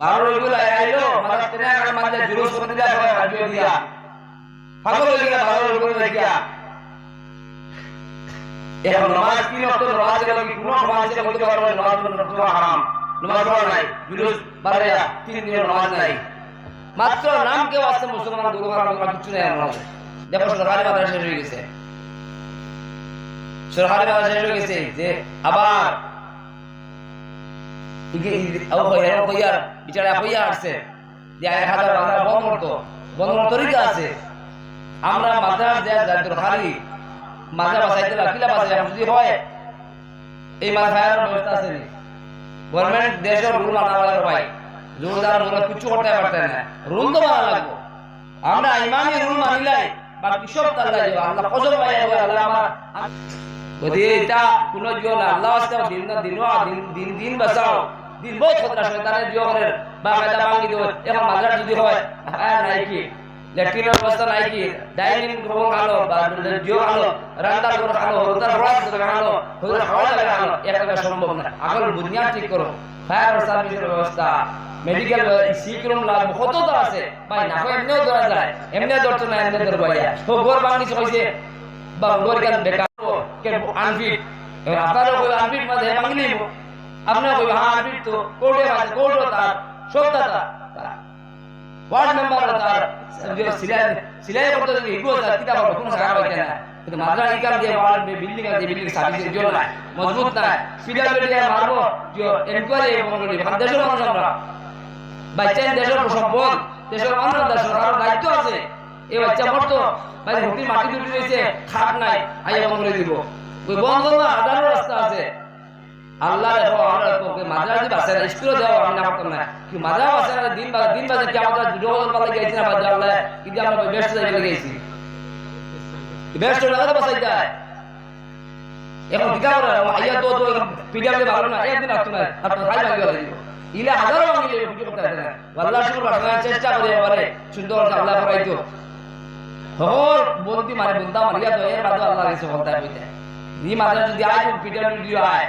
নামাজ নাই নাই। মাত্র নাম কেউ মুসলমান কিছু নেই দেখো, সরকারি মাদ্রাসা শেষ হয়ে গেছে। সরকারি মাদ্রাসা শেষ হয়ে গেছে, যে আবার ইগে আও কইয়া কইয়া বিচারা কইয়া আসছে যে এক হাজার হাজার বন্ধ করতো বন্ধ তরিকা আছে। আমরা মাদ্রাস দেয়া যায় খালি। মাদ্রাস বাসাইতে কিলা বাসাই যদি হয় এই মাদ্রাসার ব্যবস্থা আছে গভর্নমেন্ট দেশের রুল ভাই। কিছু করতে পারতে না। রুল তো মানা লাগবো। আমরা ইমানি রুল মানিলাই আল্লাহ কসম আল্লাহ আমার যদি এটা কোনো জিও না আল্লাহ দিন দিন দিন দিন দিন বাঁচাও। দিন খতরা শয়তানের জিও করে ভাঙি দিও। এখন মাদ্রাস যদি নাই কি ল্যাট্রিনের ব্যবস্থা নাই কি ডাইনিং রুম খালো বা জিও খালো রান্নার ঘর খালো হরদার ফরাস খালো হরদার খাওয়া যাবে খালো এটা সম্ভব না। আগল বুনিয়াদ ঠিক করো। ফায়ার সার্ভিসের ব্যবস্থা, মেডিকেল কত তো আছে। ভাই, না হয় এমনিও ধরা যায়, এমনিও ধরতো না এমনি ধরবা আনফিট মাঝে বাংলি আপনার তো কোর্টে তার ওয়ার্ড তার সিলাই সিলাই করতে যদি ইগো তার কিতা করবে কোনো জায়গা পাইতে না কিন্তু ইকাম যে ওয়ার্ড বিল্ডিং আছে বিল্ডিং নাই, মজবুত পিডাব্লিউডি মারবো এনকোয়ারি দেশের মানুষ আমরা দেশের সম্পদ দেশের দেশের আরও দায়িত্ব আছে। এই বাচ্চা মরতো, ভাই মাটি দুটি রয়েছে, খাট নাই, আইয়া বন্ধ দিব। ওই বন্ধ না আদার রাস্তা আছে। আল্লাহ রেখো আমরা তোকে মাদ্রাস দি বাসে স্কুলে যাও আমি না করতাম না। কি মাদ্রাস বাসে না দিন বাজে দিন বাজে কি আমরা দুজন পালা গেছি না বাজে আল্লাহ? কি যে আমরা বেস্ট যাই গেছি। বেস্ট লাগা বাসাই যায় এখন দিকা করে আইয়া তো তো পিডিএম ভালো না। একদিন আসতো না। আর তো খাই ভালো ইলে হাজারো আমি ভিডিও করতে না। আল্লাহ শুকর বাসা চেষ্টা করে এবারে। সুন্দর আল্লাহ করাইতো হর বলতি মারে বলতা মারিয়া তো এর বাদে আল্লাহ রেসে বলতা হইতে নি মাদ্রাস যদি আয় তো পিডিএম ভিডিও আয়।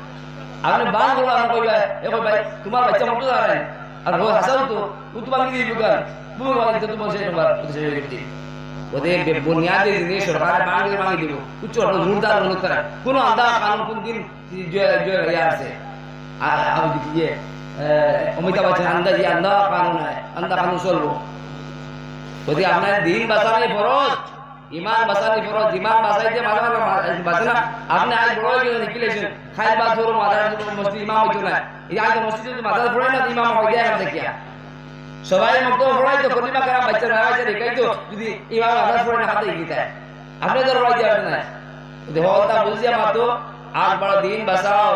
আপনি বান করল আমি কইবা এ কই ভাই? তোমার বাচ্চা মতো দাঁড়ায় আর রোজ হাসাও তো। উত বাঙ্গি দিয়ে বুকার বুমে বাঙ্গি তো তোমার সেই নম্বর সেই ব্যক্তি ওদের বুনিয়াদি জিনিস সরকার বাঙ্গি বাঙ্গি দিব। উচ্চ জোরদার অনুরোধ করে কোন আন্দা কানুন কোন দিন ইয়ে আছে আর দেখি অমিতাভ বচ্চন আন্দা যে আন্দা কানুন আন্দা কানুন চলবো। যদি আপনার দিন বাঁচানি ফরজ। ইমান বাঁচানি ফরজ ইমান বাঁচাইতে মাঝে মাঝে বাঁচে না? আপনি আজ বড় গেলেন নিখিলেছেন খাই বা ধরো মাদার মসজিদ ইমাম হইতো না এই আজ মসজিদ মাদার পড়ে না ইমাম হয়ে যায় দেখিয়া সবাই মতো পড়াই তো কলিমা করা বাচ্চা না বাচ্চা রেখাই তো, যদি ইমাম মাদার পড়ে না, হাতে গিয়ে আপনি তো পড়াই যাবেন না। যদি বুঝিয়া মাতো আর বড় দিন বাঁচাও।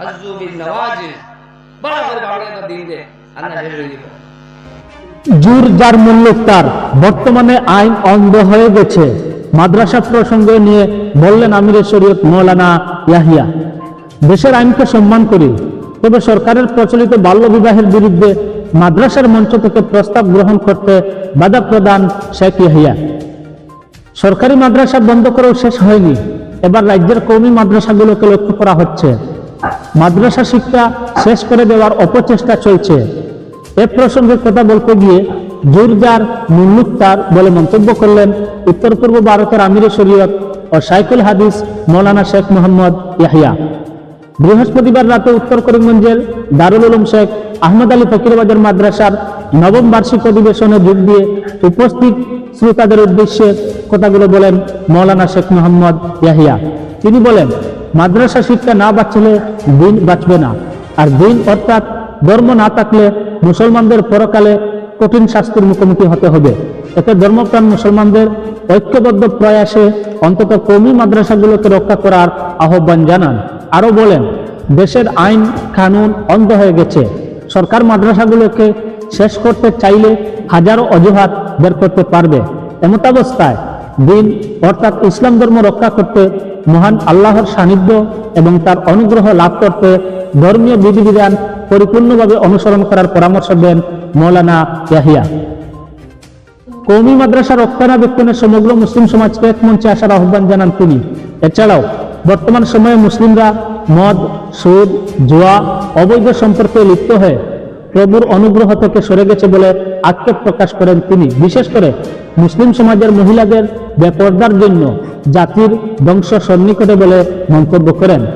আজু বিন নওয়াজ। বড় করে বাড়ে দিন দে শেষ হয়ে যাবে। জুর যার মূল্য তার। বর্তমানে আইন অন্ধ হয়ে গেছে। মাদ্রাসা প্রসঙ্গ নিয়ে বললেন আমিরের শরীয়ত মৌলানা ইয়াহিয়া। দেশের আইনকে সম্মান করি, তবে সরকারের প্রচলিত বাল্যবিবাহের বিরুদ্ধে মাদ্রাসার মঞ্চ থেকে প্রস্তাব গ্রহণ করতে বাধা প্রদান শেখ ইয়াহিয়া। সরকারি মাদ্রাসা বন্ধ করেও শেষ হয়নি। এবার রাজ্যের কৌমি মাদ্রাসাগুলোকে লক্ষ্য করা হচ্ছে। মাদ্রাসা শিক্ষা শেষ করে দেওয়ার অপচেষ্টা চলছে। এ প্রসঙ্গে কথা বলতে গিয়ে জোরজার মুন্নুত্তার বলে মন্তব্য করলেন উত্তর পূর্ব ভারতের আমির শরীয়ত ও সাইকুল হাদিস মৌলানা শেখ মোহাম্মদ ইয়াহিয়া। বৃহস্পতিবার রাতে উত্তর করিমগঞ্জের দারুল উলুম শেখ আহমদ আলী ফকিরবাজার মাদ্রাসার নবম বার্ষিক অধিবেশনে যোগ দিয়ে উপস্থিত শ্রোতাদের উদ্দেশ্যে কথাগুলো বলেন মৌলানা শেখ মোহাম্মদ ইয়াহিয়া। তিনি বলেন, মাদ্রাসা শিক্ষা না বাঁচলে দিন বাঁচবে না। আর দিন অর্থাৎ ধর্ম না থাকলে মুসলমানদের পরকালে কঠিন শাস্তির মুখোমুখি হতে হবে। এতে ধর্মপ্রাণ মুসলমানদের ঐক্যবদ্ধ প্রয়াসে অন্তত কৌমি মাদ্রাসাগুলোকে রক্ষা করার আহ্বান জানান। আরও বলেন, দেশের আইন, কানুন অন্ধ হয়ে গেছে। সরকার মাদ্রাসাগুলোকে শেষ করতে চাইলে হাজারো অজুহাত বের করতে পারবে। এমতাবস্থায় দিন, অর্থাৎ ইসলাম ধর্ম রক্ষা করতে মহান আল্লাহর সান্নিধ্য এবং তার অনুগ্রহ লাভ করতে ধর্মীয় বিধিবিধান পরিপূর্ণভাবে অনুসরণ করার পরামর্শ দেন মৌলানা ইয়াহিয়া। কৌমি মাদ্রাসা রক্ষণাবেক্ষণে সমগ্র মুসলিম সমাজকে এক মঞ্চে আসার আহ্বান জানান তিনি। এছাড়াও, বর্তমান সময়ে মুসলিমরা মদ, সুদ, জুয়া, অবৈধ সম্পর্কে লিপ্ত হয়ে প্রভুর অনুগ্রহ থেকে সরে গেছে বলে আক্ষেপ প্রকাশ করেন তিনি। বিশেষ করে মুসলিম সমাজের মহিলাদের বেপর্দার জন্য জাতির ধ্বংস সন্নিকটে বলে মন্তব্য করেন।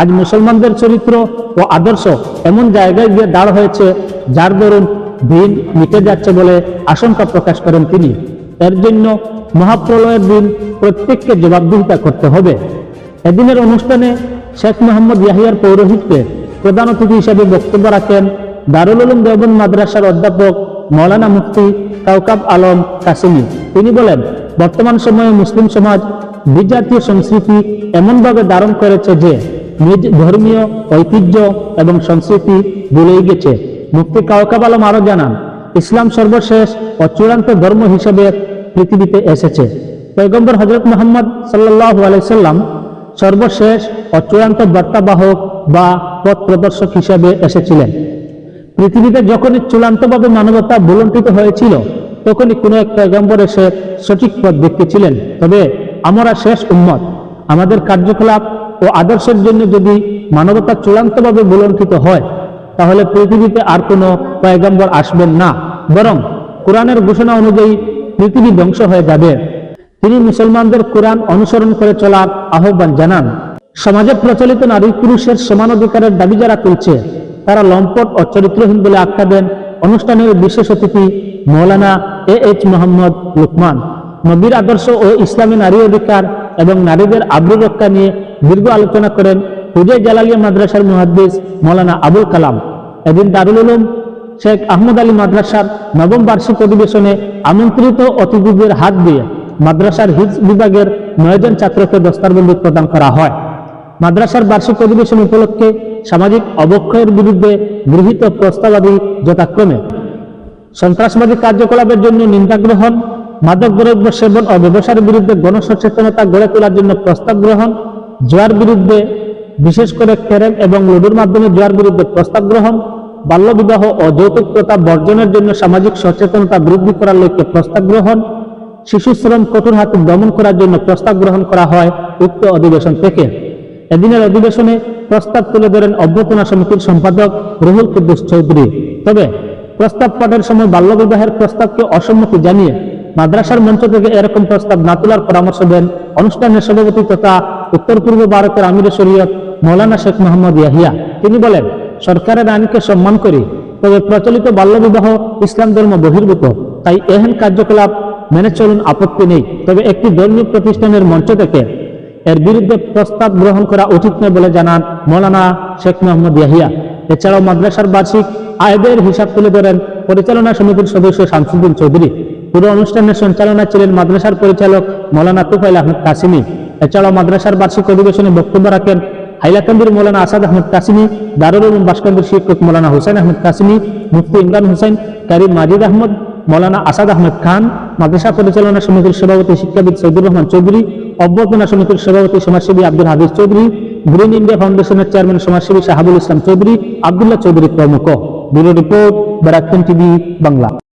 আজ মুসলমানদের চরিত্র ও আদর্শ এমন জায়গায় গিয়ে দাঁড় হয়েছে, যার দরুন দিন মিটে যাচ্ছে বলে আশঙ্কা প্রকাশ করেন তিনি। এর জন্য মহাপ্রলয়ের দিন প্রত্যেককে জবাবদিহিতা করতে হবে। এদিনের অনুষ্ঠানে শেখ মোহাম্মদ ইয়াহিয়ার পৌরোহিত্যে প্রধান অতিথি হিসেবে বক্তব্য রাখেন দারুল উলুম দেওবন্দ মাদ্রাসার অধ্যাপক মৌলানা মুফতি কাউকাব আলম কাসিমি। তিনি বলেন, বর্তমান সময়ে মুসলিম সমাজ বিজাতীয় সংস্কৃতি এমনভাবে ধারণ করেছে যে নিজ ধর্মীয় ঐতিহ্য এবং সংস্কৃতি ভুলেই গেছে। মুফতি কাউকাব আলম আরও জানান, ইসলাম সর্বশেষ ও চূড়ান্ত ধর্ম হিসেবে পৃথিবীতে এসেছে। পৈগম্বর হজরত মোহাম্মদ সাল্লাহ আলাইসাল্লাম সর্বশেষ ও চূড়ান্ত বার্তাবাহক বা পথ প্রদর্শক হিসেবে এসেছিলেন। পৃথিবীতে যখনই চূড়ান্তভাবে মানবতা ভুলণ্ঠিত হয়েছিল, তখনই কোনো এক পয়গম্বর এসে সঠিক পথ দেখিয়েছিলেন তবে আমরা শেষ উম্মত। আমাদের কার্যকলাপ ও আদর্শের জন্য যদি মানবতা চূড়ান্তভাবে ভুলণ্ঠিত হয়, তাহলে পৃথিবীতে আর কোনো পয়গম্বর আসবেন না। বরং কোরআনের ঘোষণা অনুযায়ী পৃথিবী ধ্বংস হয়ে যাবে। তিনি মুসলমানদের কোরআন অনুসরণ করে চলার আহ্বান জানান। সমাজে প্রচলিত নারী পুরুষের সমান অধিকারের দাবি যারা তুলছে, তারা লম্পট ও চরিত্রহীন বলে আখ্যা দেন। অনুষ্ঠানের বিশেষ অতিথি মৌলানা এ এইচ মোহাম্মদ লুকমান। নবীর আদর্শ ও ইসলামী নারী অধিকার এবং নারীদের আব্রু রক্ষা নিয়ে দীর্ঘ আলোচনা করেন হুজয় জালালিয়া মাদ্রাসার মুহাদ্দিস মৌলানা আবুল কালাম। এদিন দারুল উলুম শেখ আহমদ আলী মাদ্রাসার নবম বার্ষিক অধিবেশনে আমন্ত্রিত অতিথিদের হাত দিয়ে মাদ্রাসার হিজ বিভাগের নয়জন ছাত্রকে দস্তারবন্দি প্রদান করা হয়। মাদ্রাসার বার্ষিক অধিবেশন উপলক্ষে সামাজিক অবক্ষয়ের বিরুদ্ধে গৃহীত প্রস্তাবাদি যথাক্রমে। সন্ত্রাসবাদী কার্যকলাপের জন্য নিন্দা গ্রহণ মাদক দ্রব্য সেবন ও ব্যবসার বিরুদ্ধে গণসচেতনতা গড়ে তোলার জন্য প্রস্তাব গ্রহণ, জোয়ার বিরুদ্ধে বিশেষ করে ক্যারেম এবং লুডুর মাধ্যমে জোয়ার বিরুদ্ধে প্রস্তাব গ্রহণ, বাল্যবিবাহ ও যৌতুক প্রথা বর্জনের জন্য সামাজিক সচেতনতা বৃদ্ধি করার লক্ষ্যে প্রস্তাব গ্রহণ, শিশু শ্রম কঠোর হাতে দমন করার জন্য প্রস্তাব গ্রহণ করা হয় উক্ত অধিবেশন থেকে। এদিনের অধিবেশনে প্রস্তাব তুলে ধরেন অভ্যর্থনা সমিতির সম্পাদক রুহুল কুদ্দুস চৌধুরী। তবে প্রস্তাব পাঠের সময় বাল্যবিবাহের প্রস্তাবকে অসম্মতি জানিয়ে মাদ্রাসার মঞ্চ থেকে এরকম প্রস্তাব না তোলার পরামর্শ দেন অনুষ্ঠানের সভাপতি তথা উত্তর পূর্ব ভারতের আমির শরীয়ত মৌলানা শেখ মোহাম্মদ ইয়াহিয়া। তিনি বলেন, সরকারের আইনকে সম্মান করি, তবে প্রচলিত বাল্যবিবাহ ইসলাম ধর্ম বহির্ভূত, তাই এহেন কার্যকলাপ মেনে চলুন আপত্তি নেই। তবে একটি ধর্মীয় প্রতিষ্ঠানের মঞ্চ থেকে এর বিরুদ্ধে প্রস্তাব গ্রহণ করা উচিত নয় বলে জানান মৌলানা শেখ মোহাম্মদ ইয়াহিয়া। এছাড়াও মাদ্রাসার বার্ষিক আয়দের হিসাব তুলে ধরেন পরিচালনা সমিতির সদস্য শামসুদ্দিন চৌধুরী। পুরো অনুষ্ঠানের সঞ্চালনা ছিলেন মাদ্রাসার পরিচালক মৌলানা তুফাইল আহমেদ কাসিমি। এছাড়াও মাদ্রাসার বার্ষিক অধিবেশনে বক্তব্য রাখেন হাইলাকান্দির মৌলানা আসাদ আহমেদ কাসিমি, দারুল উলুম বাসকান্দির শিক্ষক মৌলানা হুসেন আহমেদ কাসিমি, মুফতি ইমরান হুসেন কারিম মাজিদ আহমদ, মৌলানা আসাদ আহমেদ খান, মাদ্রাসা পরিচালনা সমিতির সভাপতি শিক্ষাবিদ সৈদুর রহমান চৌধুরী, অভ্যর্থনা সমিতির সভাপতি সমাজসেবী আব্দুল হাফিজ চৌধুরী, গ্রিন ইন্ডিয়া ফাউন্ডেশনের চেয়ারম্যান সমাজসেবী শাহাবুল ইসলাম চৌধুরী, আবদুল্লাহ চৌধুরী প্রমুখ। Bureau report Barrackpore TV Bangla.